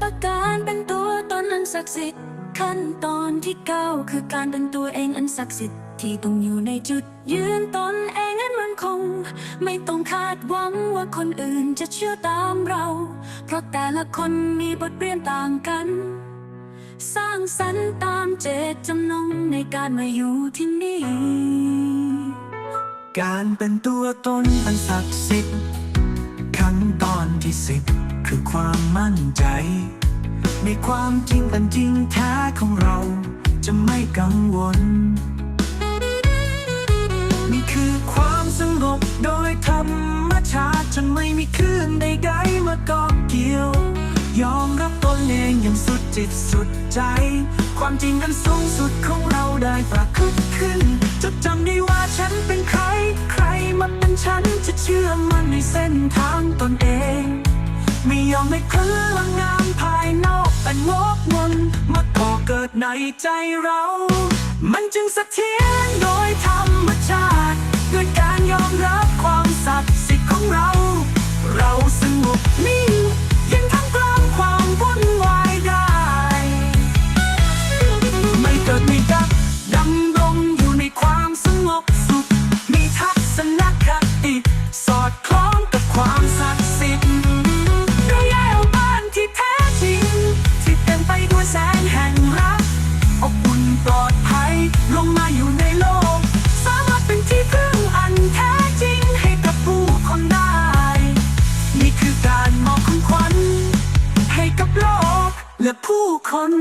ประกดิ์สิทธิ์ ขั้นตอนที่เก้าคือการเป็นตัวเองอันศักดิ์สิทธิ์ที่ต้องอยู่ในจุดยืนตนเองอันมันคง ไม่ต้องคาดหวังว่าคนอื่นจะเชื่อตามเรา เพราะแต่ละคนมีบทเรียนต่างกัน สร้างสรรค์ตามเจตจำนงในการมาอยู่ที่นี่ การเป็นตัวตนอันศักดิ์สิทธิ์ขั้นตอนที่สิบ คือความมั่นใจ ในความจริงอันจริงแท้ของเราจะไม่กังวล นี่คือความสงบโดยธรรมชาติจนไม่มีคลื่นใดๆมาเกาะเกี่ยว ยอมรับตนเองอย่างสุดจิตสุดใจ ความจริงอันสูงสุดของเราได้ปรากฏขึ้นจดจำได้ว่าฉันเป็นใคร ใครมาเป็นฉันจะเชื่อมันในเส้นทางตนเอง ไม่ยอมไม่เคลื่อนงามภายนอกแต่งกมนมาก่อเกิดในใจเรา มันจึงสะเทียนโดยธรรมชาติด้วยการยอมรับความศักดิ์สิทธิ์ของเรา เราสงบนิ่งยังทำกลางความวุ่นวายได้ ไม่เกิดไม่ดับดำรงอยู่ในความสงบสุข มีทัศนคติสอดคล้องกับความศักดิ์ และผู้คน